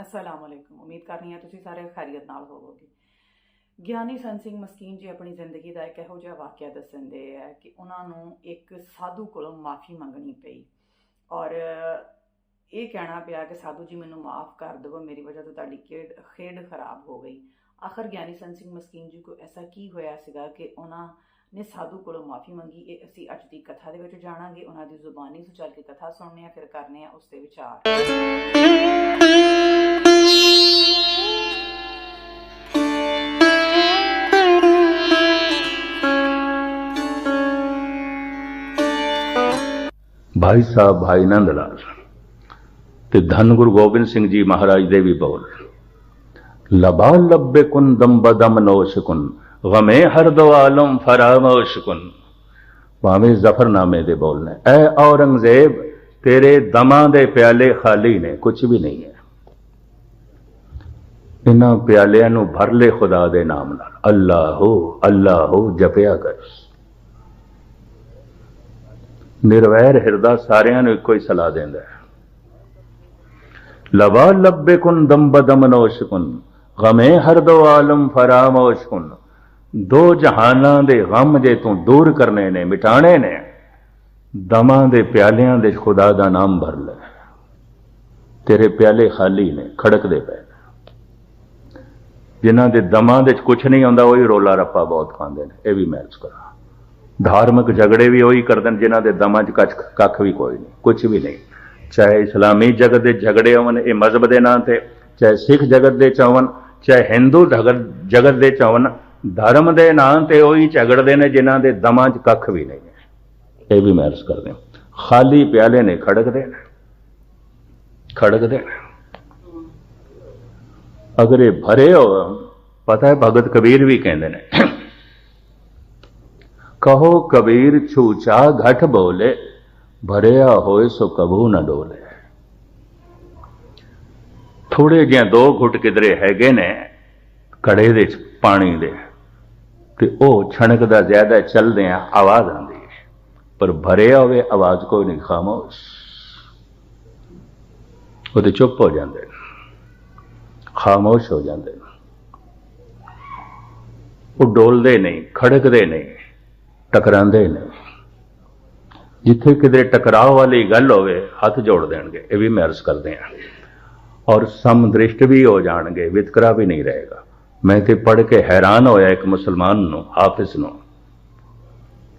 ਅਸਲਾਮ ਅਲੈਕੁਮ ਉਮੀਦ ਕਰਨੀ ਹੈ ਤੁਸੀਂ ਸਾਰੇ ਖੈਰੀਅਤ ਨਾਲ ਹੋਵੋਗੇ। ਗਿਆਨੀ ਸੰਤ ਸਿੰਘ ਮਸਕੀਨ ਜੀ ਆਪਣੀ ਜ਼ਿੰਦਗੀ ਦਾ ਇੱਕ ਇਹੋ ਜਿਹਾ ਵਾਕਿਆ ਦੱਸਦੇ ਹੈ ਕਿ ਉਹਨਾਂ ਨੂੰ ਇੱਕ ਸਾਧੂ ਕੋਲੋਂ ਮਾਫੀ ਮੰਗਣੀ ਪਈ। ਔਰ ਇਹ ਕਹਿਣਾ ਪਿਆ ਕਿ ਸਾਧੂ ਜੀ ਮੈਨੂੰ ਮਾਫ ਕਰ ਦਿਓ ਮੇਰੀ ਵਜ੍ਹਾ ਤੋਂ ਤੁਹਾਡੀ ਖੇਡ ਖੇਡ ਖਰਾਬ ਹੋ ਗਈ। ਆਖਰ ਗਿਆਨੀ ਸੰਤ ਸਿੰਘ ਮਸਕੀਨ ਜੀ ਕੋ ਐਸਾ ਕੀ ਹੋਇਆ ਸੀਗਾ ਕਿ ਉਹਨਾਂ ਨੇ ਸਾਧੂ ਕੋਲੋਂ ਮਾਫੀ ਮੰਗੀ, ਇਹ ਅਸੀਂ ਅੱਜ ਦੀ ਕਥਾ ਦੇ ਵਿੱਚ ਜਾਣਾਂਗੇ, ਉਹਨਾਂ ਦੀ ਜ਼ੁਬਾਨੀ ਤੋਂ ਚੱਲ ਕੇ ਕਥਾ ਸੁਣਨੇ ਆ, ਫਿਰ ਕਰਨੇ ਆ ਉਸ ਤੇ ਵਿਚਾਰ। ਭਾਈ ਸਾਹਿਬ, ਭਾਈ ਨੰਦ ਲਾਲ ਤੇ ਧੰਨ ਗੁਰੂ ਗੋਬਿੰਦ ਸਿੰਘ ਜੀ ਮਹਾਰਾਜ ਦੇ ਵੀ ਬੋਲ। ਲਬਾ ਲੱਬੇ ਕੁਨ ਦਮ ਬਦਮ ਨੋਸ਼ ਕੁਨ ਗਮੇ ਹਰ ਦੋ ਆਲਮ ਫਰਾਮੋਸ਼ ਕੁਨ। ਭਾਵੇਂ ਜ਼ਫਰਨਾਮੇ ਦੇ ਬੋਲ ਨੇ, ਐ ਔਰੰਗਜ਼ੇਬ ਤੇਰੇ ਦਮਾਂ ਦੇ ਪਿਆਲੇ ਖਾਲੀ ਨੇ ਕੁਝ ਵੀ ਨਹੀਂ ਹੈ। ਇਹਨਾਂ ਪਿਆਲਿਆਂ ਨੂੰ ਭਰ ਲੈ ਖੁਦਾ ਦੇ ਨਾਮ ਨਾਲ, ਅੱਲਾਹੋ ਅੱਲਾਹੋ, ਜਪਿਆ ਕਰ। ਨਿਰਵੈਰ ਹਿਰਦਾ ਸਾਰਿਆਂ ਨੂੰ ਇੱਕੋ ਹੀ ਸਲਾਹ ਦਿੰਦਾ ਹੈ। ਲਵਾ ਲੱਬੇ ਕੁਨ ਦਮ ਦਮਨੋਸ਼ ਕੁਨ ਗਮੇ ਹਰ ਦੋ ਆਲਮ ਫਰਾਮੋਸ਼ ਕੁਨ ਦੋ ਜਹਾਨਾਂ ਦੇ ਗਮ ਜੇ ਤੂੰ ਦੂਰ ਕਰਨੇ ਨੇ ਮਿਟਾਣੇ ਨੇ, ਦਮਾਂ ਦੇ ਪਿਆਲਿਆਂ ਦੇ ਖੁਦਾ ਦਾ ਨਾਮ ਭਰ ਲੈ। ਤੇਰੇ ਪਿਆਲੇ ਖਾਲੀ ਨੇ, ਖੜਕਦੇ ਪਏ ਨੇ। ਜਿਨ੍ਹਾਂ ਦੇ ਦਮਾਂ ਦੇ ਕੁਝ ਨਹੀਂ ਆਉਂਦਾ, ਉਹੀ ਰੋਲਾ ਰੱਪਾ ਬਹੁਤ ਖਾਂਦੇ ਨੇ, ਇਹ ਵੀ ਮਹਿਸੂਸ ਕਰਾ। ਧਾਰਮਿਕ ਝਗੜੇ ਵੀ ਉਹੀ ਕਰਦੇ ਨੇ ਜਿਨ੍ਹਾਂ ਦੇ ਦਮਾਂ 'ਚ ਕੱਖ ਕੱਖ ਵੀ ਕੋਈ ਨਹੀਂ ਕੁਝ ਵੀ ਨਹੀਂ। ਚਾਹੇ ਇਸਲਾਮੀ ਜਗਤ ਦੇ ਝਗੜੇ ਹੋਣ ਇਹ ਮਜ਼ਹਬ ਦੇ ਨਾਂ ਤੇ, ਚਾਹੇ ਸਿੱਖ ਜਗਤ ਦੇ ਚਵਨ ਚਾਹੇ ਹਿੰਦੂ ਜਗਤ ਜਗਤ ਦੇ ਚਵਨ ਧਰਮ ਦੇ ਨਾਂ ਤੇ ਉਹੀ ਝਗੜਦੇ ਨੇ, ਜਿਨ੍ਹਾਂ ਦੇ ਦਮਾਂ 'ਚ ਕੱਖ ਵੀ ਨਹੀਂ। ਇਹ ਵੀ ਮਹਿਰਸ ਕਰਦੇ ਨੇ ਖਾਲੀ ਪਿਆਲੇ ਨੇ ਖੜਕਦੇ ਨੇ। ਖੜਕਦੇ ਨੇ। ਅਗਰ ਇਹ ਭਰੇ ਹੋ ਪਤਾ ਹੈ ਭਗਤ ਕਬੀਰ ਵੀ ਕਹਿੰਦੇ ਨੇ ਕਹੋ ਕਬੀਰ ਛੂਚਾ ਘਟ ਬੋਲੇ, ਭਰਿਆ ਹੋਏ ਸੋ ਕਬੂ ਨਾ ਡੋਲੇ। ਥੋੜੇ ਜਿਹੇ ਦੋ ਘੁੱਟ ਕਿਧਰੇ ਹੈਗੇ ਨੇ ਕੜੇ ਦੇ ਪਾਣੀ ਦੇ, ਤੇ ਉਹ ਛਣਕਦਾ ਜ਼ਿਆਦਾ ਚੱਲਦੇ ਆ ਆਵਾਜ਼ ਆਉਂਦੀ ਹੈ ਪਰ ਭਰਿਆ ਹੋਵੇ ਆਵਾਜ਼ ਕੋਈ ਨਹੀਂ, ਖਾਮੋਸ਼। ਉਹਦੇ ਚੁੱਪ ਹੋ ਜਾਂਦੇ ਨੇ, ਖਾਮੋਸ਼ ਹੋ ਜਾਂਦੇ ਨੇ। ਉਹ ਡੋਲਦੇ ਨਹੀਂ, ਖੜਕਦੇ ਨਹੀਂ। ਟਕਰਾਉਂਦੇ ਨੇ। ਜਿੱਥੇ ਕਿਤੇ ਟਕਰਾਅ ਵਾਲੀ ਗੱਲ ਹੋਵੇ, ਹੱਥ ਜੋੜ ਦੇਣਗੇ। ਇਹ ਵੀ ਮੈਂ ਅਰਜ਼ ਕਰਦੇ ਆ ਔਰ ਸਮਦ੍ਰਿਸ਼ਟ ਵੀ ਹੋ ਜਾਣਗੇ, ਵਿਤਕਰਾ ਵੀ ਨਹੀਂ ਰਹੇਗਾ। ਮੈਂ ਤੇ ਪੜ੍ਹ ਕੇ ਹੈਰਾਨ ਹੋਇਆ ਇੱਕ ਮੁਸਲਮਾਨ ਨੂੰ, ਹਾਫਿਜ਼ ਨੂੰ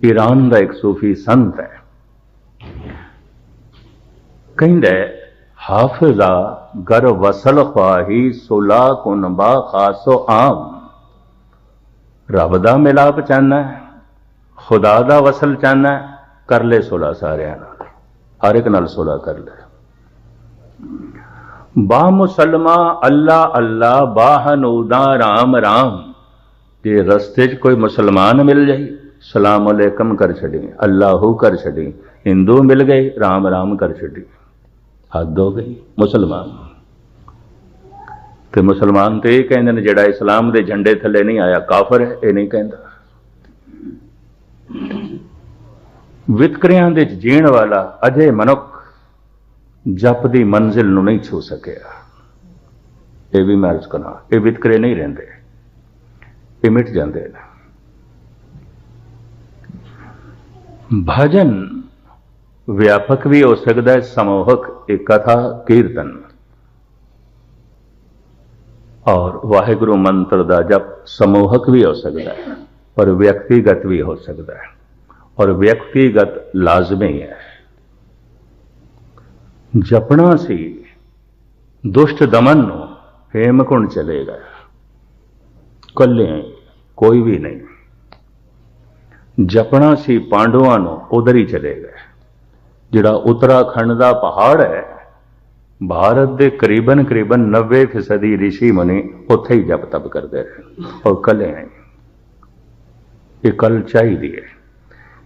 ਈਰਾਨ ਦਾ ਇੱਕ ਸੂਫੀ ਸੰਤ ਹੈ। ਕਹਿੰਦਾ ਹਾਫਿਜ਼ਾ ਗਰ ਵਸਲ ਖਾਹੀ ਸੁਲਾ ਕੁਨਬਾ ਖਾਸੋ ਆਮ। ਰੱਬ ਦਾ ਮਿਲਾਪ ਚਾਹਨਾ ਹੈ। ਖੁਦਾ ਦਾ ਵਸਲ ਚਾਹਨਾ ਕਰ ਲੈ ਸੁਲਾ ਸਾਰਿਆਂ ਨਾਲ। ਹਰ ਇੱਕ ਨਾਲ ਸੁਲਾ ਕਰ ਲੈ। ਬਾ ਮੁਸਲਮਾ, ਅੱਲਾ ਅੱਲਾ ਬਾਹਨੂਦਾ ਰਾਮ ਰਾਮ। ਜੇ ਰਸਤੇ 'ਚ ਕੋਈ ਮੁਸਲਮਾਨ ਮਿਲ ਜਾਈ, ਸਲਾਮ ਅਲੈਕਮ ਕਰ ਛੱਡੀ, ਅੱਲਾਹੂ ਕਰ ਛੱਡੀ, ਹਿੰਦੂ ਮਿਲ ਗਏ, ਰਾਮ ਰਾਮ ਕਰ ਛੱਡੀ। ਹੱਦ ਹੋ ਗਈ, ਮੁਸਲਮਾਨ। ਤੇ ਮੁਸਲਮਾਨ ਤੇ ਇਹ ਕਹਿੰਦੇ ਨੇ, ਜਿਹੜਾ ਇਸਲਾਮ ਦੇ ਝੰਡੇ ਥੱਲੇ ਨਹੀਂ ਆਇਆ, ਕਾਫਰ ਹੈ, ਇਹ ਨਹੀਂ ਕਹਿੰਦਾ। ਵਿਤਕਰਿਆਂ ਦੇ ਜੀਣ ਵਾਲਾ ਅਜੇ ਮਨੁੱਖ ਜਪ ਦੀ ਮੰਜ਼ਿਲ ਨੂੰ ਨਹੀਂ ਛੂ ਸਕਿਆ। ਇਹ ਵੀ ਮਰਜ਼ ਕਨਾ ਇਹ ਵਿਤਕਰੇ ਨਹੀਂ ਰਹਿੰਦੇ। ਇਹ ਮਿਟ ਜਾਂਦੇ ਨੇ। ਭਜਨ ਵਿਆਪਕ ਵੀ ਹੋ ਸਕਦਾ ਹੈ, ਸਮੂਹਕ ਇੱਕ ਕਥਾ ਕੀਰਤਨ। ਔਰ ਵਾਹਿਗੁਰੂ ਮੰਤਰ ਦਾ ਜਪ ਸਮੂਹਕ ਵੀ ਹੋ ਸਕਦਾ ਹੈ, ਪਰ ਵਿਅਕਤੀਗਤ ਵੀ ਹੋ ਸਕਦਾ ਹੈ। ਔਰ ਵਿਅਕਤੀਗਤ ਲਾਜ਼ਮੀ ਹੈ। ਜਪਣਾ ਸੀ, ਦੁਸ਼ਟ ਦਮਨ ਨੂੰ ਹੇਮਕੁੰਡ ਚਲੇਗਾ ਕੱਲੇ ਕੋਈ ਵੀ ਨਹੀਂ। ਜਪਣਾ ਸੀ ਪਾਂਡਵਾਂ ਨੂੰ ਉਧਰ ਹੀ ਚਲੇ ਗਏ। ਜਿਹੜਾ ਉੱਤਰਾਖੰਡ ਦਾ ਪਹਾੜ ਹੈ, ਭਾਰਤ ਦੇ ਕਰੀਬਨ ਕਰੀਬਨ 90% ઋષਿ ਮੁਨੀ ਉੱਥੇ ਹੀ ਜਪ ਤਪ ਕਰਦੇ ਰਹੇ। ਔਰ ਕੱਲੇ ਇਹ ਕਲ ਚਾਹੀਦੀ ਹੈ।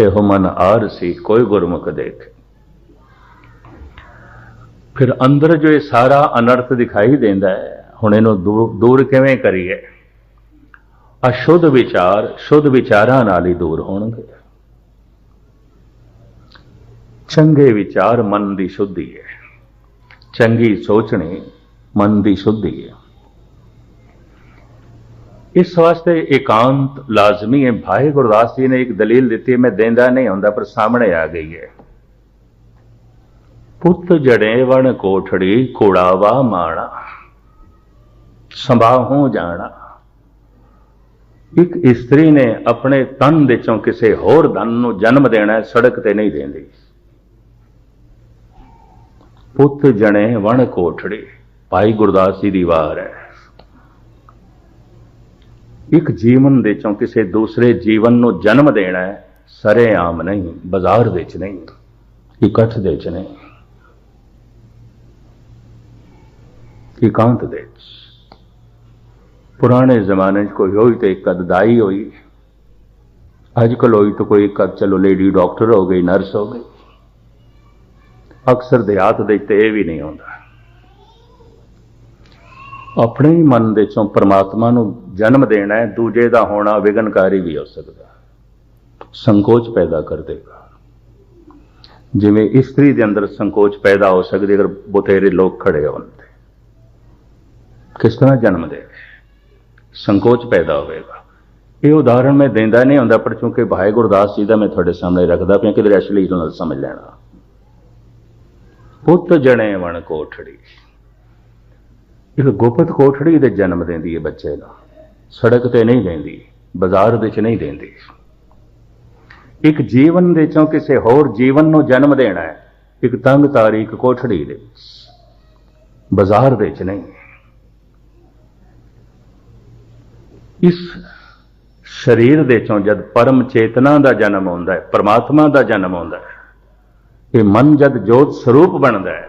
ਇਹੋ ਮਨ ਆਰਸੀ ਕੋਈ ਗੁਰਮੁਖ ਦੇਖ। ਫਿਰ ਅੰਦਰ ਜੋ ਇਹ ਸਾਰਾ ਅਨਰਥ ਦਿਖਾਈ ਦਿੰਦਾ ਹੈ, ਹੁਣ ਇਹਨੂੰ ਦੂਰ ਦੂਰ ਕਿਵੇਂ ਕਰੀਏ? ਅਸ਼ੁੱਧ ਵਿਚਾਰ, ਸ਼ੁੱਧ ਵਿਚਾਰਾਂ ਨਾਲ ਹੀ ਦੂਰ ਹੋਣਗੇ। ਚੰਗੇ ਵਿਚਾਰ ਮਨ ਦੀ ਸ਼ੁੱਧੀ ਹੈ। ਚੰਗੀ ਸੋਚਣੀ ਮਨ ਦੀ ਸ਼ੁੱਧੀ ਹੈ। ਇਸ ਵਾਸਤੇ ਇਕਾਂਤ ਲਾਜ਼ਮੀ ਹੈ। ਭਾਈ ਗੁਰਦਾਸ ਜੀ ਨੇ ਇੱਕ ਦਲੀਲ ਦਿੱਤੀ, ਮੈਂ ਦੇਂਦਾ ਨਹੀਂ ਹੁੰਦਾ, ਪਰ ਸਾਹਮਣੇ ਆ ਗਈ ਹੈ। ਪੁੱਤ ਜੜੇ ਵਣ ਕੋਠੜੀ ਕੋੜਾਵਾ ਮਾਣਾ, ਸੰਭਾਹੋਂ ਜਾਣਾ। ਇੱਕ ਇਸਤਰੀ ਨੇ ਆਪਣੇ ਤਨ ਵਿੱਚੋਂ ਕਿਸੇ ਹੋਰ ਧਨ ਨੂੰ ਜਨਮ ਦੇਣਾ, ਸੜਕ ਤੇ ਨਹੀਂ ਦੇਂਦੀ। ਪੁੱਤ ਜਣੇ ਵਣ ਕੋਠੜੀ, ਭਾਈ ਗੁਰਦਾਸ ਜੀ ਦੀ ਵਾਰ ਹੈ। ਇੱਕ ਜੀਵਨ ਦੇ ਚੋਂ ਕਿਸੇ ਦੂਸਰੇ ਜੀਵਨ ਨੂੰ ਜਨਮ ਦੇਣਾ ਹੈ, ਸਰੇਆਮ ਨਹੀਂ, ਬਾਜ਼ਾਰ ਵਿੱਚ ਨਹੀਂ, ਇਕੱਠ ਦੇ ਚ ਨਹੀਂ, ਇਕਾਂਤ ਦੇ ਪੁਰਾਣੇ ਜ਼ਮਾਨੇ 'ਚ ਕੋਈ ਹੋਈ ਤੇ ਇੱਕ ਅਦਦਾਈ ਹੋਈ। ਅੱਜ ਕੱਲ੍ਹ ਹੋਈ ਤਾਂ ਕੋਈ ਇੱਕ, ਚਲੋ ਲੇਡੀ ਡਾਕਟਰ ਹੋ ਗਈ ਨਰਸ ਹੋ ਗਈ। ਅਕਸਰ ਦੇਹਾਤ ਦੇ ਤੇ ਇਹ ਵੀ ਨਹੀਂ ਹੁੰਦਾ ਆਪਣੇ ਹੀ ਮਨ ਦੇ ਚੋਂ ਪ੍ਰਮਾਤਮਾ ਨੂੰ ਜਨਮ ਦੇਣਾ ਹੈ, ਦੂਜੇ ਦਾ ਹੋਣਾ ਵਿਗਨਕਾਰੀ ਵੀ ਹੋ ਸਕਦਾ ਸੰਕੋਚ ਪੈਦਾ ਕਰ ਦੇਗਾ। ਜਿਵੇਂ ਇਸਤਰੀ ਦੇ ਅੰਦਰ ਸੰਕੋਚ ਪੈਦਾ ਹੋ ਸਕਦੀ ਅਗਰ ਬਥੇਰੇ ਲੋਕ ਖੜੇ ਹੋਣ ਤੇ। ਕਿਸ ਤਰ੍ਹਾਂ ਜਨਮ ਦੇ ਸੰਕੋਚ ਪੈਦਾ ਹੋਵੇਗਾ। ਇਹ ਉਦਾਹਰਣ ਮੈਂ ਦਿੰਦਾ ਨਹੀਂ ਹੁੰਦਾ, ਪਰ ਕਿਉਂਕਿ ਭਾਈ ਗੁਰਦਾਸ ਜੀ ਦਾ ਮੈਂ ਤੁਹਾਡੇ ਸਾਹਮਣੇ ਰੱਖਦਾ ਪਿਆ, ਕਿਧਰ ਅਸ਼ਲੀਲ ਨਾਲ ਸਮਝ ਲੈਣਾ। ਪੁੱਤ ਜਣੇ ਵਣ ਕੋਠੜੀ। ਇੱਕ ਗੁਪਤ ਕੋਠੜੀ ਦੇ ਜਨਮ ਦਿੰਦੀ ਹੈ ਬੱਚੇ ਨੂੰ। ਸੜਕ ਤੇ ਨਹੀਂ ਦਿੰਦੀ, ਬਾਜ਼ਾਰ ਵਿੱਚ ਨਹੀਂ ਦਿੰਦੀ। ਇੱਕ ਜੀਵਨ ਦੇ ਚੋਂ ਕਿਸੇ ਹੋਰ ਜੀਵਨ ਨੂੰ ਜਨਮ ਦੇਣਾ ਹੈ ਇੱਕ ਤੰਗ ਤਾਰੀਖ ਕੋਠੜੀ ਦੇ ਵਿੱਚ। ਬਾਜ਼ਾਰ ਵਿੱਚ ਨਹੀਂ। ਇਸ ਸਰੀਰ ਦੇ ਚੋਂ ਜਦ ਪਰਮ ਚੇਤਨਾ ਦਾ ਜਨਮ ਹੁੰਦਾ ਹੈ ਪਰਮਾਤਮਾ ਦਾ ਜਨਮ ਹੁੰਦਾ ਹੈ ਇਹ ਮਨ ਜਦ ਜੋਤ ਸਰੂਪ ਬਣਦਾ ਹੈ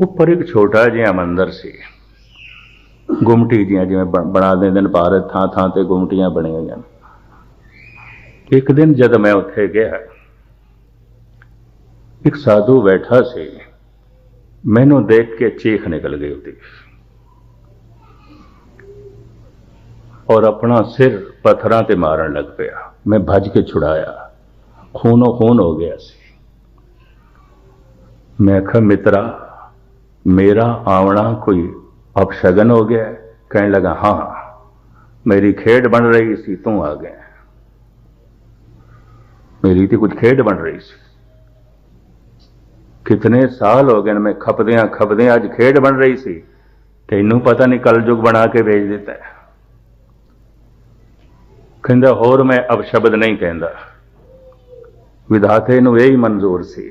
ਉੱਪਰ ਇੱਕ ਛੋਟਾ ਜਿਹਾ ਮੰਦਰ ਸੀ। ਗੁੰਮਟੀ ਜੀਆਂ ਜਿਵੇਂ ਬਣਾ ਦਿੰਦੇ ਨੇ ਭਾਰਤ ਥਾਂ ਥਾਂ ਤੇ ਗੁੰਮਟੀਆਂ ਬਣੀਆਂ ਹੋਈਆਂ ਇੱਕ ਦਿਨ ਜਦ ਮੈਂ ਉੱਥੇ ਗਿਆ, ਇੱਕ ਸਾਧੂ ਬੈਠਾ ਸੀ। ਮੈਨੂੰ ਦੇਖ ਕੇ ਚੀਖ ਨਿਕਲ ਗਈ ਉਹਦੀ। ਔਰ ਆਪਣਾ ਸਿਰ ਪੱਥਰਾਂ ਤੇ ਮਾਰਨ ਲੱਗ ਪਿਆ। ਮੈਂ ਭੱਜ ਕੇ ਛੁਡਾਇਆ। ਖੂਨੋ ਖੂਨ ਹੋ ਗਿਆ ਸੀ। ਮੈਂ ਕਿਹਾ, ਮਿੱਤਰਾ ਮੇਰਾ ਆਵਣਾ ਕੋਈ ਅਪਸ਼ਗਨ ਹੋ ਗਿਆ ਹੈ? ਕਹਿਣ ਲੱਗਾ ਹਾਂ ਮੇਰੀ ਖੇਡ ਬਣ ਰਹੀ ਸੀ ਤੂੰ ਆ ਗਿਆ ਮੇਰੀ ਤੇ ਕੁਝ ਖੇਡ ਬਣ ਰਹੀ ਸੀ ਕਿਤਨੇ ਸਾਲ ਹੋ ਗਏ ਨੇ ਮੈਂ ਖਪਦਿਆਂ ਖਪਦਿਆਂ ਅੱਜ ਖੇਡ ਬਣ ਰਹੀ ਸੀ ਤੈਨੂੰ ਪਤਾ ਨਹੀਂ ਕਲਯੁਗ ਬਣਾ ਕੇ ਵੇਚ ਦਿੱਤਾ ਕਹਿੰਦਾ ਹੋਰ ਮੈਂ ਅਪਸ਼ਬਦ ਨਹੀਂ ਕਹਿੰਦਾ ਵਿਧਾਤੇ ਨੂੰ ਇਹ ਹੀ ਮਨਜ਼ੂਰ ਸੀ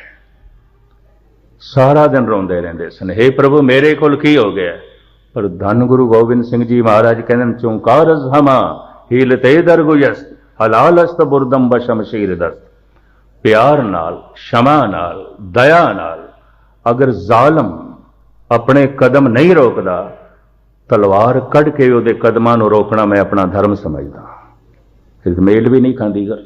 ਸਾਰਾ ਦਿਨ ਰੋਂਦੇ ਰਹਿੰਦੇ ਸਨ। हे ਪ੍ਰਭੂ, ਮੇਰੇ ਕੋਲ ਕੀ ਹੋ ਗਿਆ? ਪਰ ਧੰਨ ਗੁਰੂ ਗੋਬਿੰਦ ਸਿੰਘ ਜੀ ਮਹਾਰਾਜ ਕਹਿੰਦੇ ਨੇ ਚੁੰਕਾਰਸ ਹਮਾ ਹੀਲਤੇ ਦਰਗੁਯਸ ਹਲਾਲਸਤ ਬੁਰਦਮ ਬਸ਼ਮਸ਼ੀਰ ਦਸਤ। ਪਿਆਰ ਨਾਲ, ਸ਼ਮਾ ਨਾਲ, ਦਇਆ ਨਾਲ, ਅਗਰ ਜ਼ਾਲਮ ਆਪਣੇ ਕਦਮ ਨਹੀਂ ਰੋਕਦਾ, ਤਲਵਾਰ ਕੱਢ ਕੇ ਉਹਦੇ ਕਦਮਾਂ ਨੂੰ ਰੋਕਣਾ ਮੈਂ ਆਪਣਾ ਧਰਮ ਸਮਝਦਾ। ਫਿਰ ਮੇਲ ਵੀ ਨਹੀਂ ਖਾਂਦੀ ਗੱਲ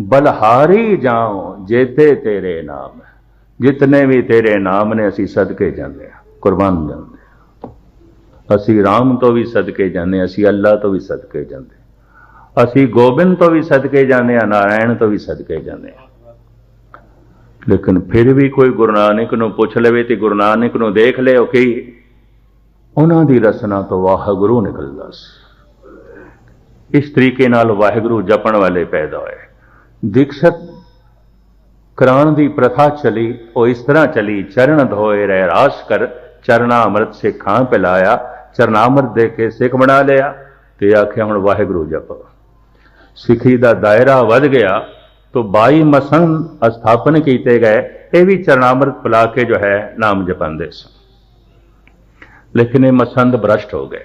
ਬਲਹਾਰੀ ਜਾਉ ਜੇਤੇ ਤੇਰੇ ਨਾਮ ਜਿਤਨੇ ਵੀ ਤੇਰੇ ਨਾਮ ਨੇ ਅਸੀਂ ਸਦਕੇ ਜਾਂਦੇ ਆ ਕੁਰਬਾਨ ਜਾਂਦੇ ਹਾਂ। ਅਸੀਂ ਰਾਮ ਤੋਂ ਵੀ ਸਦਕੇ ਜਾਂਦੇ ਹਾਂ, ਅਸੀਂ ਅੱਲਾ ਤੋਂ ਵੀ ਸਦਕੇ ਜਾਂਦੇ ਅਸੀਂ ਗੋਬਿੰਦ ਤੋਂ ਵੀ ਸਦਕੇ ਜਾਂਦੇ ਆ ਨਾਰਾਇਣ ਤੋਂ ਵੀ ਸਦਕੇ ਜਾਂਦੇ ਆ ਲੇਕਿਨ ਫਿਰ ਵੀ ਕੋਈ ਗੁਰੂ ਨਾਨਕ ਨੂੰ ਪੁੱਛ ਲਵੇ ਤੇ ਗੁਰੂ ਨਾਨਕ ਨੂੰ ਦੇਖ ਲਿਓ ਕਿ ਉਹਨਾਂ ਦੀ ਰਸਨਾ ਤੋਂ ਵਾਹਿਗੁਰੂ ਨਿਕਲਦਾ ਸੀ। ਇਸ ਤਰੀਕੇ ਨਾਲ ਵਾਹਿਗੁਰੂ ਜਪਣ ਵਾਲੇ ਪੈਦਾ ਹੋਏ। ਦੀਕਸ਼ਤ ਕਰਾਉਣ ਦੀ ਪ੍ਰਥਾ ਚਲੀ ਉਹ ਇਸ ਤਰ੍ਹਾਂ ਚਲੀ ਚਰਨ ਧੋਏ ਰਹਿ ਰਾਸ ਕਰ ਚਰਨਾ ਅੰਮ੍ਰਿਤ ਸਿੱਖਾਂ ਪਿਲਾਇਆ ਚਰਨਾ ਅੰਮ੍ਰਿਤ ਦੇ ਕੇ ਸਿੱਖ ਬਣਾ ਲਿਆ ਤੇ ਆਖਿਆ ਹੁਣ ਵਾਹਿਗੁਰੂ ਜਪ ਸਿੱਖੀ ਦਾ ਦਾਇਰਾ ਵੱਧ ਗਿਆ तो 22 ਮਸਨ ਸਥਾਪਨ ਕੀਤੇ ਗਏ ਇਹ ਵੀ ਚਰਨਾਮ੍ਰਿਤ ਪਿਲਾ ਕੇ ਜੋ ਹੈ ਨਾਮ ਜਪਾਉਂਦੇ ਸਨ ਲੇਕਿਨ ਇਹ ਮਸੰਦ ਭ੍ਰਸ਼ਟ ਹੋ ਗਏ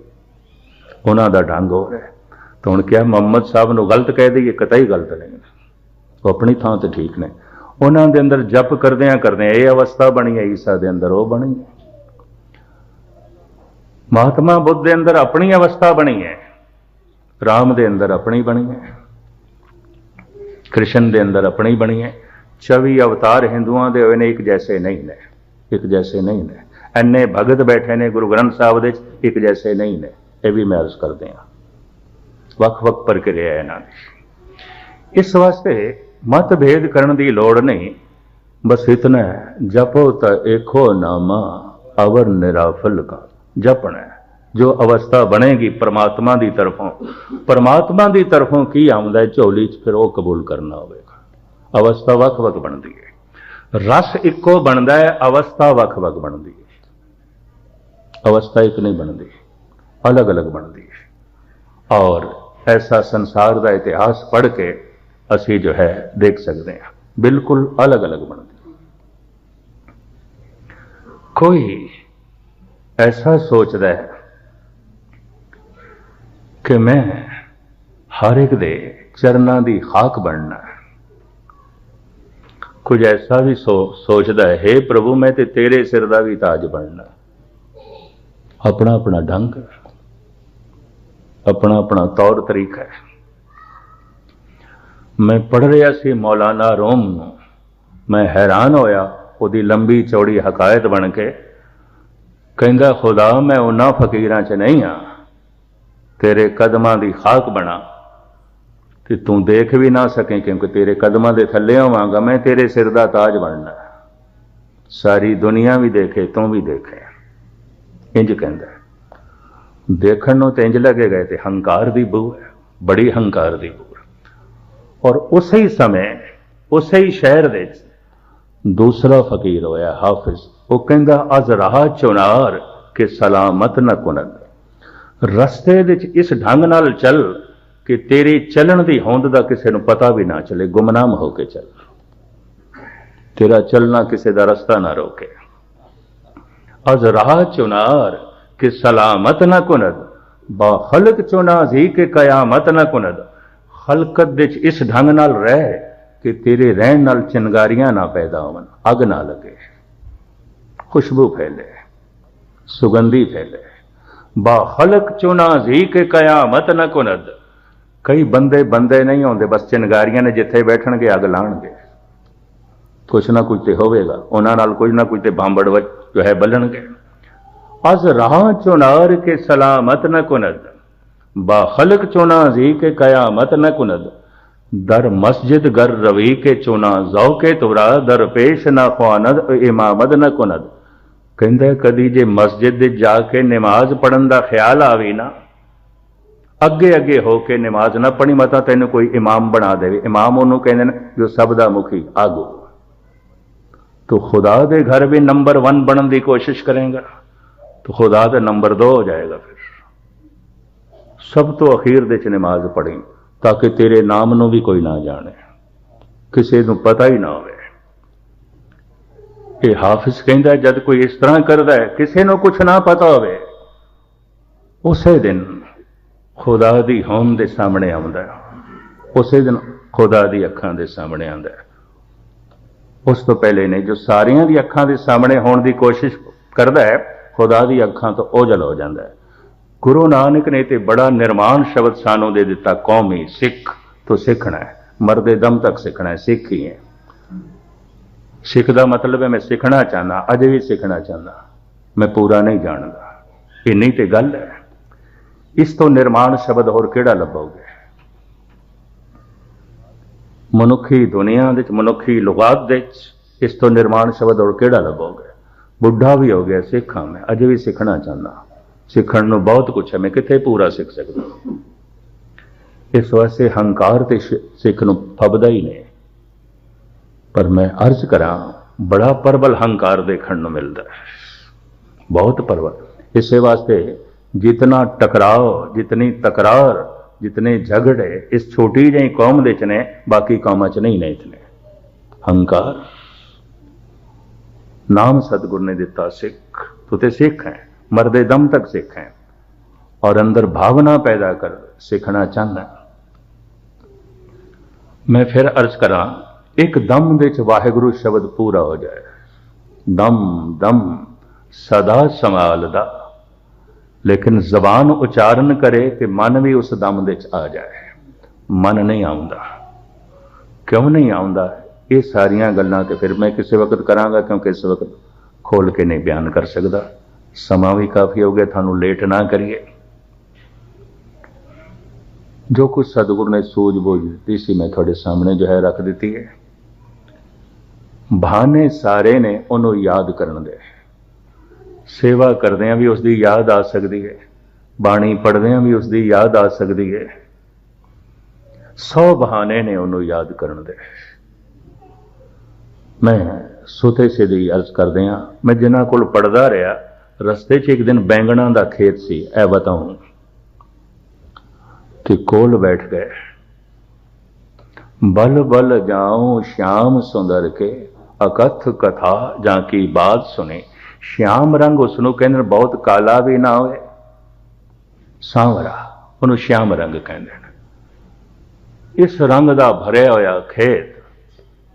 ਉਹਨਾਂ ਦਾ ਢੰਗ ਹੋ ਰਿਹਾ। ਤਾਂ ਹੁਣ ਕਿਹਾ ਮੁਹੰਮਦ ਸਾਹਿਬ ਨੂੰ ਗਲਤ ਕਹਿ ਦਈਏ, ਕਤਈ ਗਲਤ ਨਹੀਂ ਉਹ ਆਪਣੀ ਥਾਂ ਤੇ ਠੀਕ ਨੇ। ਉਹਨਾਂ ਦੇ ਅੰਦਰ ਜਪ ਕਰਦਿਆਂ ਕਰਦਿਆਂ ਇਹ ਅਵਸਥਾ ਬਣੀ ਹੈ, ਈਸਾ ਦੇ ਅੰਦਰ ਉਹ ਬਣੀ ਹੈ। ਮਹਾਤਮਾ ਬੁੱਧ ਦੇ ਅੰਦਰ ਆਪਣੀ ਅਵਸਥਾ ਬਣੀ ਹੈ। ਰਾਮ ਦੇ ਅੰਦਰ ਆਪਣੀ ਬਣੀ ਹੈ। ਕ੍ਰਿਸ਼ਨ ਦੇ ਅੰਦਰ ਆਪਣੀ ਬਣੀ ਹੈ। 24 ਅਵਤਾਰ ਹਿੰਦੂਆਂ ਦੇ ਹੋਏ ਨੇ, ਇੱਕ ਜੈਸੇ ਨਹੀਂ ਨੇ। ਇੱਕ ਜੈਸੇ ਨਹੀਂ ਨੇ। ਐਨੇ ਭਗਤ ਬੈਠੇ ਨੇ ਗੁਰੂ ਗ੍ਰੰਥ ਸਾਹਿਬ ਦੇ ਵਿੱਚ, ਇੱਕ ਜੈਸੇ ਨਹੀਂ ਨੇ। ਇਹ ਵੀ ਮੈਂ ਅਰਜ਼ ਕਰਦੇ ਹਾਂ। ਵੱਖ-ਵੱਖ ਪ੍ਰਕਿਰਿਆ ਇਹਨਾਂ ਦੀ। ਇਸ ਵਾਸਤੇ ਮਤਭੇਦ ਕਰਨ ਦੀ ਲੋੜ ਨਹੀਂ। ਬਸ ਇਤਨਾ ਜਪੋ ਤਾਂ ਏਕੋ ਨਾਮਾ, ਅਵਰ ਨਿਰਾਫਲ ਕਾ। ਜਪਣਾ ਜੋ ਅਵਸਥਾ ਬਣੇਗੀ ਪਰਮਾਤਮਾ ਦੀ ਤਰਫੋਂ, ਪਰਮਾਤਮਾ ਦੀ ਤਰਫੋਂ ਕੀ ਆਉਂਦਾ ਝੋਲੀ 'ਚ ਫਿਰ ਉਹ ਕਬੂਲ ਕਰਨਾ ਹੋਵੇਗਾ। ਅਵਸਥਾ ਵੱਖ-ਵੱਖ ਬਣਦੀ ਹੈ। ਰਸ ਇੱਕੋ ਬਣਦਾ ਹੈ, ਅਵਸਥਾ ਵੱਖ-ਵੱਖ ਬਣਦੀ ਹੈ। ਅਵਸਥਾ ਇੱਕ ਨਹੀਂ ਬਣਦੀ। ਅਲੱਗ-ਅਲੱਗ ਬਣਦੀ ਹੈ। ਔਰ ਐਸਾ ਸੰਸਾਰ ਦਾ ਇਤਿਹਾਸ ਪੜ੍ਹ ਕੇ ਅਸੀਂ ਜੋ ਹੈ ਦੇਖ ਸਕਦੇ ਹਾਂ। ਬਿਲਕੁਲ ਅਲੱਗ-ਅਲੱਗ ਬਣਦੀ ਕੋਈ ਐਸਾ ਸੋਚਦਾ ਹੈ ਕਿ ਮੈਂ ਹਰ ਇੱਕ ਦੇ ਚਰਨਾਂ ਦੀ ਖਾਕ ਬਣਨਾ ਕੁਝ ਐਸਾ ਵੀ ਸੋ- ਸੋਚਦਾ ਹੈ हे ਪ੍ਰਭੂ, ਮੈਂ ਤੇ ਤੇਰੇ ਸਿਰ ਦਾ ਵੀ ਤਾਜ ਬਣਨਾ ਆਪਣਾ ਆਪਣਾ ਢੰਗ ਆਪਣਾ ਆਪਣਾ ਤੌਰ ਤਰੀਕਾ ਹੈ। ਮੈਂ ਪੜ੍ਹ ਰਿਹਾ ਸੀ ਮੌਲਾਨਾ ਰੋਮ ਨੂੰ। ਮੈਂ ਹੈਰਾਨ ਹੋਇਆ, ਉਹਦੀ ਲੰਬੀ ਚੌੜੀ ਹਕਾਇਤ ਬਣ ਕੇ। ਕਹਿੰਦਾ, ਖੁਦਾ, ਮੈਂ ਉਹਨਾਂ ਫਕੀਰਾਂ 'ਚ ਨਹੀਂ ਆ ਤੇਰੇ ਕਦਮਾਂ ਦੀ ਖਾਕ ਬਣਾ। ਤੇ ਤੂੰ ਦੇਖ ਵੀ ਨਾ ਸਕੇ ਕਿਉਂਕਿ ਤੇਰੇ ਕਦਮਾਂ ਦੇ ਥੱਲੇ ਹੋਵਾਂਗਾ ਮੈਂ ਤੇਰੇ ਸਿਰ ਦਾ ਤਾਜ ਬਣਨਾ। ਸਾਰੀ ਦੁਨੀਆ ਵੀ ਦੇਖੇ, ਤੂੰ ਵੀ ਦੇਖੇ। ਇੰਜ ਕਹਿੰਦਾ। ਦੇਖਣ ਨੂੰ ਤੇ ਇੰਜ ਲੱਗੇਗਾ ਤੇ ਹੰਕਾਰ ਦੀ ਬੂ ਹੈ, ਬੜੀ ਹੰਕਾਰ ਦੀ ਬੂ ਔਰ ਉਸੇ ਹੀ ਸਮੇਂ, ਉਸੇ ਹੀ ਸ਼ਹਿਰ ਦੇ ਦੂਸਰਾ ਫਕੀਰ ਹੋਇਆ, ਹਾਫਿਜ਼। ਉਹ ਕਹਿੰਦਾ, ਅਜ਼ ਰਹਾ ਚੁਨਾਰ ਕਿ ਸਲਾਮਤ ਨਾ ਕੁਨਦ ਰਸਤੇ ਵਿੱਚ ਇਸ ਢੰਗ ਨਾਲ ਚੱਲ ਕਿ ਤੇਰੇ ਚੱਲਣ ਦੀ ਹੋਂਦ ਦਾ ਕਿਸੇ ਨੂੰ ਪਤਾ ਵੀ ਨਾ ਚਲੇ, ਗੁਮਨਾਮ ਹੋ ਕੇ ਚੱਲ। ਤੇਰਾ ਚੱਲਣਾ ਕਿਸੇ ਦਾ ਰਸਤਾ ਨਾ ਰੋਕੇ। ਅਜ਼ ਰਹਾ ਚੁਨਾਰ ਕਿ ਸਲਾਮਤ ਨ ਕੁਨਦ, ਬਾ ਖਲਕ ਚੁਨਾ ਜੀ ਕਿ ਕਿਆਮਤ ਨ ਕੁਨਦ। ਖਲਕਤ ਵਿੱਚ ਇਸ ਢੰਗ ਨਾਲ ਰਹਿ ਕਿ ਤੇਰੇ ਰਹਿਣ ਨਾਲ ਚਿੰਗਾਰੀਆਂ ਨਾ ਪੈਦਾ ਹੋਣ ਅੱਗ ਨਾ ਲੱਗੇ। ਖੁਸ਼ਬੂ ਫੈਲੇ, ਸੁਗੰਧੀ ਫੈਲੇ। ਬਾ ਖਲਕ ਚੁਨਾ ਜੀ ਕਿ ਕਿਆਮਤ ਨ ਕੁਨਦ। ਕਈ ਬੰਦੇ ਬੰਦੇ ਨਹੀਂ ਹੁੰਦੇ ਬਸ ਚਿੰਗਾਰੀਆਂ ਨੇ ਜਿੱਥੇ ਬੈਠਣਗੇ, ਅੱਗ ਲਾਣਗੇ। ਕੁਛ ਨਾ ਕੁਝ ਤੇ ਹੋਵੇਗਾ, ਉਹਨਾਂ ਨਾਲ ਕੁਝ ਨਾ ਕੁਝ ਤੇ ਬਾਂਬੜ ਵਿੱਚ ਜੋ ਹੈ ਬਲਣਗੇ। ਅਜ਼ ਰਾਹ ਚੁਨਾਰ ਕੇ ਸਲਾਮਤ ਨ ਕੁਨਦ, ਬਾ ਖਲਕ ਚੁਨਾ ਜੀ ਕੇ ਕਿਆਮਤ ਨ ਕੁਨਦ। ਦਰ ਮਸਜਿਦ ਗਰ ਰਵੀ ਕੇ ਚੁਨਾ ਜ਼ੌ ਕੇ ਤੁਰਾ ਦਰ ਪੇਸ਼ ਨਾ ਖਵਾਨਦ ਇਮਾਮਦ ਨ ਕੁਨਦ। ਕਹਿੰਦਾ ਕਦੀ ਜੇ ਮਸਜਿਦ ਦੇ ਜਾ ਕੇ ਨਮਾਜ਼ ਪੜਨ ਦਾ ਖਿਆਲ ਆਵੇ ਨਾ, ਅੱਗੇ ਅੱਗੇ ਹੋ ਕੇ ਨਮਾਜ਼ ਨਾ ਪੜੀ ਮਤਾ ਤੈਨੂੰ ਕੋਈ ਇਮਾਮ ਬਣਾ ਦੇਵੇ। ਇਮਾਮ ਉਹਨੂੰ ਕਹਿੰਦੇ ਨੇ ਜੋ ਸਭ ਦਾ ਮੁਖੀ, ਆਗੂ। ਤੂੰ ਖੁਦਾ ਦੇ ਘਰ ਵੀ ਨੰਬਰ 1 ਬਣਨ ਦੀ ਕੋਸ਼ਿਸ਼ ਕਰੇਗਾ। तो खुदा का नंबर दो हो जाएगा फिर सब तो अखीर ਦੇ ਚ ਨਮਾਜ਼ ਪੜ੍ਹੀ ਤਾਂ ਕਿ ਤੇਰੇ ਨਾਮ ਨੂੰ ਵੀ ਕੋਈ ਨਾ ਜਾਣੇ ਕਿਸੇ ਨੂੰ ਪਤਾ ਹੀ ਨਾ ਹੋਵੇ ਇਹ ਹਾਫਿਜ਼ ਕਹਿੰਦਾ ਜਦ ਕੋਈ ਇਸ ਤਰ੍ਹਾਂ ਕਰਦਾ ਹੈ ਕਿਸੇ ਨੂੰ ਕੁਝ ਨਾ ਪਤਾ ਹੋਵੇ ਉਸੇ ਦਿਨ ਖੁਦਾ ਦੀ ਹੋਂਦ ਦੇ ਸਾਹਮਣੇ ਆਉਂਦਾ ਹੈ ਉਸੇ ਦਿਨ ਖੁਦਾ ਦੀ ਅੱਖਾਂ ਦੇ ਸਾਹਮਣੇ ਆਉਂਦਾ ਹੈ ਉਸ ਤੋਂ ਪਹਿਲੇ ਨਹੀਂ ਜੋ ਸਾਰਿਆਂ ਦੀ ਅੱਖਾਂ ਦੇ ਸਾਹਮਣੇ ਹੋਣ ਦੀ ਕੋਸ਼ਿਸ਼ ਕਰਦਾ ਹੈ ਖੁਦਾ ਦੀ ਅੱਖਾਂ ਤੋਂ ਓਝਲ ਹੋ ਜਾਂਦਾ ਹੈ। ਗੁਰੂ ਨਾਨਕ ਨੇ ਤੇ ਬੜਾ ਨਿਰਮਾਣ ਸ਼ਬਦ ਸਾਨੂੰ ਦੇ ਦਿੱਤਾ, ਕੌਮੀ ਸਿੱਖ ਤੋਂ ਸਿੱਖਣਾ ਹੈ। ਮਰਦੇ ਦਮ ਤੱਕ ਸਿੱਖਣਾ ਹੈ, ਸਿੱਖ ਹੀ ਹੈ। ਸਿੱਖ ਦਾ ਮਤਲਬ ਹੈ, ਮੈਂ ਸਿੱਖਣਾ ਚਾਹੁੰਦਾ, ਅਜੇ ਵੀ ਸਿੱਖਣਾ ਚਾਹੁੰਦਾ। ਮੈਂ ਪੂਰਾ ਨਹੀਂ ਜਾਣਦਾ। ਇਹ ਨਹੀਂ ਤੇ ਗੱਲ ਹੈ। ਇਸ ਤੋਂ ਨਿਰਮਾਣ ਸ਼ਬਦ ਹੋਰ ਕਿਹੜਾ ਲੱਭੋਗੇ? ਮਨੁੱਖੀ ਦੁਨੀਆ ਵਿੱਚ, ਮਨੁੱਖੀ ਲੁਗਾਤ ਦੇ ਵਿੱਚ ਇਸ ਤੋਂ ਨਿਰਮਾਣ ਸ਼ਬਦ ਹੋਰ ਕਿਹੜਾ ਲੱਭੋਗੇ? ਬੁੱਢਾ ਵੀ ਹੋ ਗਿਆ, ਸਿੱਖਾਂ ਮੈਂ, ਅਜੇ ਵੀ ਸਿੱਖਣਾ ਚਾਹੁੰਦਾ। ਸਿੱਖਣ ਨੂੰ ਬਹੁਤ ਕੁਝ ਹੈ, ਮੈਂ ਕਿੱਥੇ ਪੂਰਾ ਸਿੱਖ ਸਕਦਾ? ਇਸ ਵਾਸਤੇ ਹੰਕਾਰ ਤੇ ਸਿੱਖ ਨੂੰ ਫਬਦਾ ਹੀ ਨਹੀਂ। ਪਰ ਮੈਂ ਅਰਜ਼ ਕਰਾਂ, ਬੜਾ ਪਰਬਲ ਹੰਕਾਰ ਦੇਖਣ ਨੂੰ ਮਿਲਦਾ ਹੈ। ਬਹੁਤ ਪਰਬਲ ਇਸੇ ਵਾਸਤੇ ਜਿਤਨਾ ਟਕਰਾਓ, ਜਿਤਨੀ ਤਕਰਾਰ, ਜਿਤਨੇ ਝਗੜੇ, ਇਸ ਛੋਟੀ ਜਿਹੀ ਕੌਮ ਦੇ ਚ ਨੇ, ਬਾਕੀ ਕੌਮਾਂ ਚ ਨਹੀਂ ਨੇ ਇਤਨੇ। ਹੰਕਾਰ ਨਾਮ ਸਤਿਗੁਰ ਨੇ ਦਿੱਤਾ ਸਿੱਖ ਤੂੰ ਤੇ ਸਿੱਖ ਹੈ ਮਰਦੇ ਦਮ ਤੱਕ ਸਿੱਖ ਹੈ ਔਰ ਅੰਦਰ ਭਾਵਨਾ ਪੈਦਾ ਕਰ ਸਿੱਖਣਾ ਚਾਹੁੰਦਾ ਮੈਂ ਫਿਰ ਅਰਜ਼ ਕਰਾਂ ਇੱਕ ਦਮ ਦੇ ਚ ਵਾਹਿਗੁਰੂ ਸ਼ਬਦ ਪੂਰਾ ਹੋ ਜਾਏ ਦਮ ਦਮ ਸਦਾ ਸੰਭਾਲਦਾ ਲੇਕਿਨ ਜ਼ਬਾਨ ਉਚਾਰਨ ਕਰੇ ਕਿ ਮਨ ਵੀ ਉਸ ਦਮ ਦੇ ਚ ਆ ਜਾਏ ਮਨ ਨਹੀਂ ਆਉਂਦਾ ਕਿਉਂ ਨਹੀਂ ਆਉਂਦਾ ਇਹ ਸਾਰੀਆਂ ਗੱਲਾਂ ਤੇ ਫਿਰ ਮੈਂ ਕਿਸੇ ਵਕਤ ਕਰਾਂਗਾ, ਕਿਉਂਕਿ ਇਸ ਵਕਤ ਖੋਲ ਕੇ ਨਹੀਂ ਬਿਆਨ ਕਰ ਸਕਦਾ। ਸਮਾਂ ਵੀ ਕਾਫੀ ਹੋ ਗਿਆ, ਤੁਹਾਨੂੰ ਲੇਟ ਨਾ ਕਰੀਏ। ਜੋ ਕੁਝ ਸਤਿਗੁਰ ਨੇ ਸੂਝ-ਬੂਝ ਦਿੱਤੀ ਸੀ, ਮੈਂ ਤੁਹਾਡੇ ਸਾਹਮਣੇ ਜੋ ਹੈ ਰੱਖ ਦਿੱਤੀ ਹੈ। ਬਹਾਨੇ ਸਾਰੇ ਨੇ ਉਹਨੂੰ ਯਾਦ ਕਰਨ ਦੇ। ਸੇਵਾ ਕਰਦਿਆਂ ਵੀ ਉਸ ਦੀ ਯਾਦ ਆ ਸਕਦੀ ਹੈ। ਬਾਣੀ ਪੜ੍ਹਦਿਆਂ ਵੀ ਉਸ ਦੀ ਯਾਦ ਆ ਸਕਦੀ ਹੈ। ਸੌ ਬਹਾਨੇ ਨੇ ਉਹਨੂੰ ਯਾਦ ਕਰਨ ਦੇ। ਮੈਂ ਸੁਤੇ ਸੇ ਦੀ ਅਰਜ਼ ਕਰਦੇ ਆ ਮੈਂ ਜਿਨ੍ਹਾਂ ਕੋਲ ਪੜਦਾ ਰਿਹਾ, ਰਸਤੇ 'ਚ ਇੱਕ ਦਿਨ ਬੈਂਗਣਾ ਦਾ ਖੇਤ ਸੀ, ਇਹ ਬਤਾਉਂ। ਕਿ ਕੋਲ ਬੈਠ ਗਏ। ਬਲ ਬਲ ਜਾਉ ਸ਼ਾਮ ਸੁੰਦਰ ਕੇ, ਅਕਥ ਕਥਾ ਜਾਂ ਕੀ ਬਾਤ ਸੁਨੇ ਸ਼ਾਮ ਰੰਗ ਉਸ ਨੂੰ ਕਹਿੰਦੇ, ਬਹੁਤ ਕਾਲਾ ਵੀ ਨਾ ਹੋਵੇ ਸਾਂਵਰਾ, ਉਹਨੂੰ ਸ਼ਾਮ ਰੰਗ ਕਹਿੰਦੇ ਨੇ। ਇਸ ਰੰਗ ਦਾ ਭਰਿਆ ਹੋਇਆ ਖੇਤ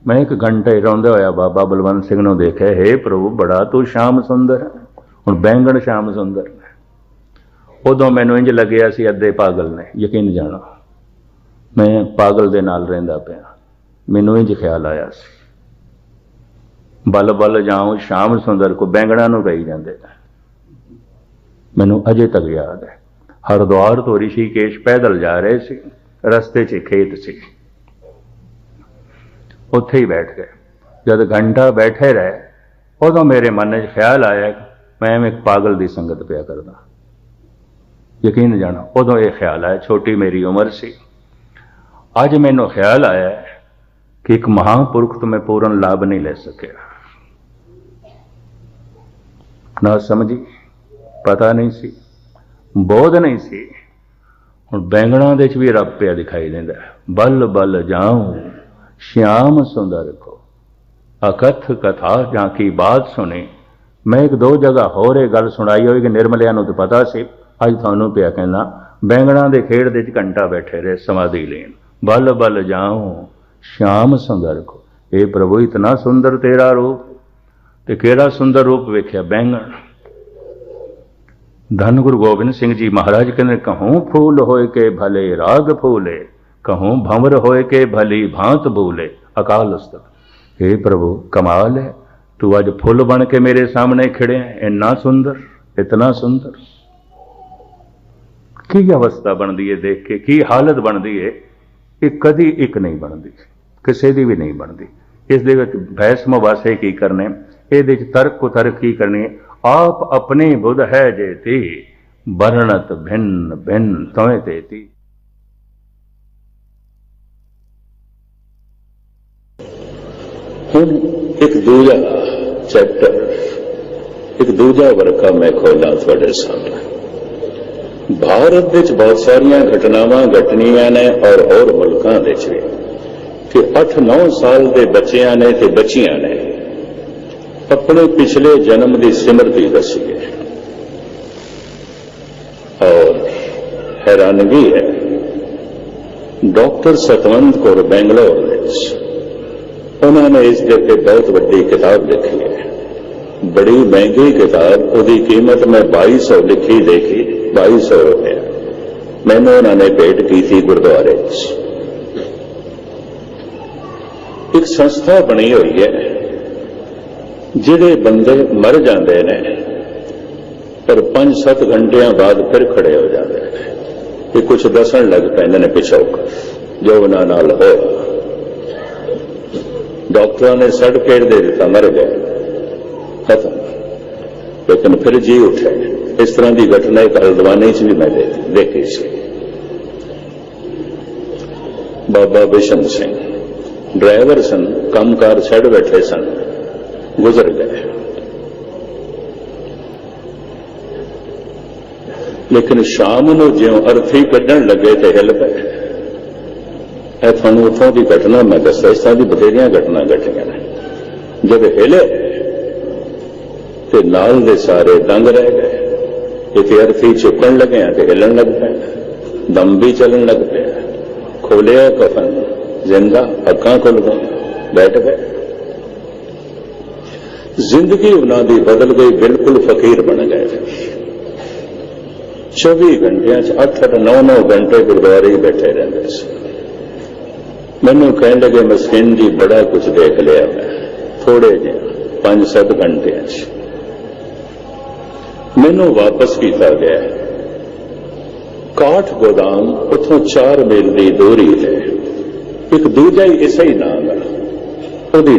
ਮੈਂ ਇੱਕ ਘੰਟੇ ਰੋਂਦੇ ਹੋਇਆ, ਬਾਬਾ ਬਲਵੰਤ ਸਿੰਘ ਨੂੰ ਦੇਖਿਆ, ਹੈ ਪ੍ਰਭੂ, ਬੜਾ ਤੂੰ ਸ਼ਾਮ ਸੁੰਦਰ ਹੁਣ ਬੈਂਗਣ ਸ਼ਾਮ ਸੁੰਦਰ ਨੇ। ਉਦੋਂ ਮੈਨੂੰ ਇੰਜ ਲੱਗਿਆ ਸੀ, ਅੱਧੇ ਪਾਗਲ ਨੇ, ਯਕੀਨ ਜਾਣਾ। ਮੈਂ ਪਾਗਲ ਦੇ ਨਾਲ ਰਹਿੰਦਾ ਪਿਆ। ਮੈਨੂੰ ਇੰਜ ਖਿਆਲ ਆਇਆ ਸੀ। ਬਲ ਬਲ ਜਾਉ, ਸ਼ਾਮ ਸੁੰਦਰ ਕੋ ਬੈਂਗਣਾ ਨੂੰ ਕਹੀ ਜਾਂਦੇ ਮੈਨੂੰ ਅਜੇ ਤੱਕ ਯਾਦ ਹੈ। ਹਰਿਦੁਆਰ ਤੋਂ ਰਿਸ਼ੀਕੇਸ਼ ਪੈਦਲ ਜਾ ਰਹੇ ਸੀ। ਰਸਤੇ 'ਚ ਖੇਤ ਸੀ। ਉੱਥੇ ਹੀ ਬੈਠ ਗਏ। ਜਦ ਘੰਟਾ ਬੈਠੇ ਰਹੇ, ਉਦੋਂ ਮੇਰੇ ਮਨ 'ਚ ਖਿਆਲ ਆਇਆ ਮੈਂ ਐਵੇਂ ਇੱਕ ਪਾਗਲ ਦੀ ਸੰਗਤ ਪਿਆ ਕਰਦਾ। ਯਕੀਨ ਜਾਣਾ, ਉਦੋਂ ਇਹ ਖਿਆਲ ਆਇਆ, ਛੋਟੀ ਮੇਰੀ ਉਮਰ ਸੀ। ਅੱਜ ਮੈਨੂੰ ਖਿਆਲ ਆਇਆ ਕਿ ਇੱਕ ਮਹਾਂਪੁਰਖ ਤੋਂ ਮੈਂ ਪੂਰਨ ਲਾਭ ਨਹੀਂ ਲੈ ਸਕਿਆ। ਨਾ ਸਮਝੀ, ਪਤਾ ਨਹੀਂ ਸੀ, ਬੋਧ ਨਹੀਂ ਸੀ। ਹੁਣ ਬੈਂਗਣਾ ਦੇ ਚ ਵੀ ਰੱਬ ਪਿਆ ਦਿਖਾਈ ਦਿੰਦਾ। ਬੱਲ ਬੱਲ ਬਲ ਸ਼ਿਆਮ ਸੁੰਦਰ ਕੋ ਅਕਥ ਕਥਾ ਜਾਂ ਕੀ ਬਾਤ ਸੁਣੇ ਮੈਂ ਇੱਕ ਦੋ ਜਗ੍ਹਾ ਹੋਰ ਇਹ ਗੱਲ ਸੁਣਾਈ ਹੋਈ ਕਿ ਨਿਰਮਲਿਆਂ ਨੂੰ ਤਾਂ ਪਤਾ ਸੀ ਅੱਜ ਤੁਹਾਨੂੰ ਪਿਆ ਕਹਿੰਦਾ ਬੈਂਗਣਾ ਦੇ ਖੇਡ ਦੇ ਚ ਘੰਟਾ ਬੈਠੇ ਰਹੇ ਸਮਾਧੀ ਲੈਣ ਬਲ ਬਲ ਜਾਉ ਸ਼ਾਮ ਸੁੰਦਰ ਕੋ ਇਹ ਪ੍ਰਭੂ ਇਤਨਾ ਸੁੰਦਰ ਤੇਰਾ ਰੂਪ ਤੇ ਕਿਹੜਾ ਸੁੰਦਰ ਰੂਪ ਵੇਖਿਆ ਬੈਂਗਣ ਧੰਨ ਗੁਰੂ ਗੋਬਿੰਦ ਸਿੰਘ ਜੀ ਮਹਾਰਾਜ ਕਹਿੰਦੇ ਕਹੂੰ ਫੂਲ ਹੋਏ ਕੇ ਭਲੇ ਰਾਗ ਫੂਲੇ ਕਹੂੰ ਭੰਵਰ ਹੋਏ ਕੇ ਭਲੀ ਭਾਂਤ ਬੂਲੇ ਅਕਾਲ ਉਸਤਤ हे ਪ੍ਰਭੂ ਕਮਾਲ ਹੈ ਤੂੰ ਅੱਜ ਫੁੱਲ ਬਣ ਕੇ ਮੇਰੇ ਸਾਹਮਣੇ ਖੜਿਆ ਹੈ, ਇੰਨਾ ਸੁੰਦਰ ਇਤਨਾ ਸੁੰਦਰ ਕੀ ਅਵਸਥਾ ਬਣਦੀ ਹੈ ਦੇਖ ਕੇ ਕੀ ਹਾਲਤ ਬਣਦੀ ਹੈ ਇਹ ਕਦੀ ਇੱਕ ਨਹੀਂ ਬਣਦੀ ਕਿਸੇ ਦੀ ਵੀ ਨਹੀਂ ਬਣਦੀ ਇਸ ਦੇ ਵਿੱਚ ਬਹਿਸ ਮੁਬਾਸੇ ਕੀ ਕਰਨੇ ਇਹਦੇ ਵਿੱਚ ਤਰਕ ਕੁਤਰਕ ਕੀ ਕਰਨੀ ਆਪ ਆਪਣੇ ਬੁੱਧ ਹੈ ਜੇਤੀ ਵਰਣਤ ਭਿੰਨ ਭਿੰਨ ਤੋਏ ਤੇਤੀ ਹੁਣ ਇੱਕ ਦੂਜਾ ਚੈਪਟਰ ਇੱਕ ਦੂਜਾ ਵਰਕਾ ਮੈਂ ਖੋਲਾਂ ਤੁਹਾਡੇ ਸਾਹਮਣੇ। ਭਾਰਤ ਵਿੱਚ ਬਹੁਤ ਸਾਰੀਆਂ ਘਟਨਾਵਾਂ ਘਟਣੀਆਂ ਨੇ ਔਰ ਹੋਰ ਮੁਲਕਾਂ ਦੇ ਵਿੱਚ ਵੀ ਕਿ 8-9 ਸਾਲ ਦੇ ਬੱਚਿਆਂ ਨੇ ਤੇ ਬੱਚੀਆਂ ਨੇ ਆਪਣੇ ਪਿਛਲੇ ਜਨਮ ਦੀ ਸਿਮਰਤੀ ਦੱਸੀ ਹੈ। ਔਰ ਹੈਰਾਨਗੀ ਹੈ, ਡਾਕਟਰ ਸਤਵੰਤ ਕੌਰ ਬੈਂਗਲੌਰ ਵਿੱਚ ਉਹਨਾਂ ਨੇ ਇਸ ਦੇ ਉੱਤੇ ਬਹੁਤ ਵੱਡੀ ਕਿਤਾਬ ਲਿਖੀ ਹੈ। ਬੜੀ ਮਹਿੰਗੀ ਕਿਤਾਬ, ਉਹਦੀ ਕੀਮਤ ਮੈਂ 2200 ਲਿਖੀ, ਦੇਖੀ 2200 ਰੁਪਏ। ਮੈਨੂੰ ਉਹਨਾਂ ਨੇ ਭੇਟ ਕੀਤੀ ਗੁਰਦੁਆਰੇ 'ਚ ਇੱਕ ਸੰਸਥਾ ਬਣੀ ਹੋਈ ਹੈ ਜਿਹੜੇ ਬੰਦੇ ਮਰ ਜਾਂਦੇ ਨੇ, ਪਰ 5-7 ਘੰਟਿਆਂ ਬਾਅਦ ਫਿਰ ਖੜੇ ਹੋ ਜਾਂਦੇ ਨੇ। ਇਹ ਕੁਝ ਦੱਸਣ ਲੱਗ ਪੈਂਦੇ ਨੇ ਪਿਛੋਕ ਜੋ ਉਹਨਾਂ ਨਾਲ ਹੋਇਆ ਡਾਕਟਰਾਂ ਨੇ ਸਰਟੀਫਿਕੇਟ ਦੇ ਦਿੱਤਾ, ਮਰ ਗਏ। ਖਤਮ। ਲੇਕਿਨ ਫਿਰ ਜੀ ਉੱਠੇ ਇਸ ਤਰ੍ਹਾਂ ਦੀ ਘਟਨਾ ਇੱਕ ਹਲਦਵਾਨੀ ਚ ਵੀ ਮੈਂ ਦੇ- ਦੇਖੀ ਸੀ। ਬਾਬਾ ਬਿਸ਼ਨ ਸਿੰਘ। ਡਰਾਈਵਰ ਸਨ, ਕੰਮਕਾਰ ਛੱਡ ਬੈਠੇ ਸਨ। ਗੁਜ਼ਰ ਗਏ। ਲੇਕਿਨ ਸ਼ਾਮ ਨੂੰ ਜਿਉਂ ਅਰਥੀ ਕੱਢਣ ਲੱਗੇ ਤੇ ਹਿੱਲ ਪਏ। ਇਹ ਤੁਹਾਨੂੰ ਉੱਥੋਂ ਦੀ ਘਟਨਾ, ਮੈਂ ਦੱਸਿਆ ਇਸ ਤਰ੍ਹਾਂ ਦੀ ਬਥੇਰੀਆਂ ਘਟਨਾ ਘਟੀਆਂ ਨੇ। ਜਦ ਹਿਲੇ, ਤੇ ਨਾਲ ਦੇ ਸਾਰੇ ਦੰਗ ਰਹਿ ਗਏ। ਇਥੇ ਅਰਥੀ ਚੁੱਕਣ ਲੱਗੇ ਆ ਤੇ ਹਿੱਲਣ ਲੱਗ ਪਏ ਦਮ ਵੀ ਚੱਲਣ ਲੱਗ ਪਿਆ। ਖੋਲਿਆ ਕਫਨ, ਜ਼ਿੰਦਾ ਅੱਖਾਂ ਖੁੱਲ ਗਈਆਂ, ਬੈਠ ਗਏ। ਜ਼ਿੰਦਗੀ ਉਹਨਾਂ ਦੀ ਬਦਲ ਗਈ, ਬਿਲਕੁਲ ਫਕੀਰ ਬਣ ਗਏ। 24 ਘੰਟਿਆਂ ਚ 8-8 9-9 ਘੰਟੇ ਗੁਰਦੁਆਰੇ ਹੀ ਬੈਠੇ ਰਹਿੰਦੇ ਸੀ। ਮੈਨੂੰ ਕਹਿਣ ਲੱਗੇ ਮਸਕਿਨ ਜੀ ਬੜਾ ਕੁਝ ਦੇਖ ਲਿਆ ਮੈਂ ਥੋੜੇ ਜਿਹੇ 5-7 ਘੰਟਿਆਂ 'ਚ। ਮੈਨੂੰ ਵਾਪਸ ਕੀਤਾ ਗਿਆ। ਕਾਠ ਗੋਦਾਮ ਉਥੋਂ 4 ਮੀਲ ਦੀ ਦੂਰੀ ਤੇ। ਇੱਕ ਦੂਜਾ ਹੀ ਇਸੇ ਹੀ ਨਾਮ ਹੈ। ਉਹਦੀ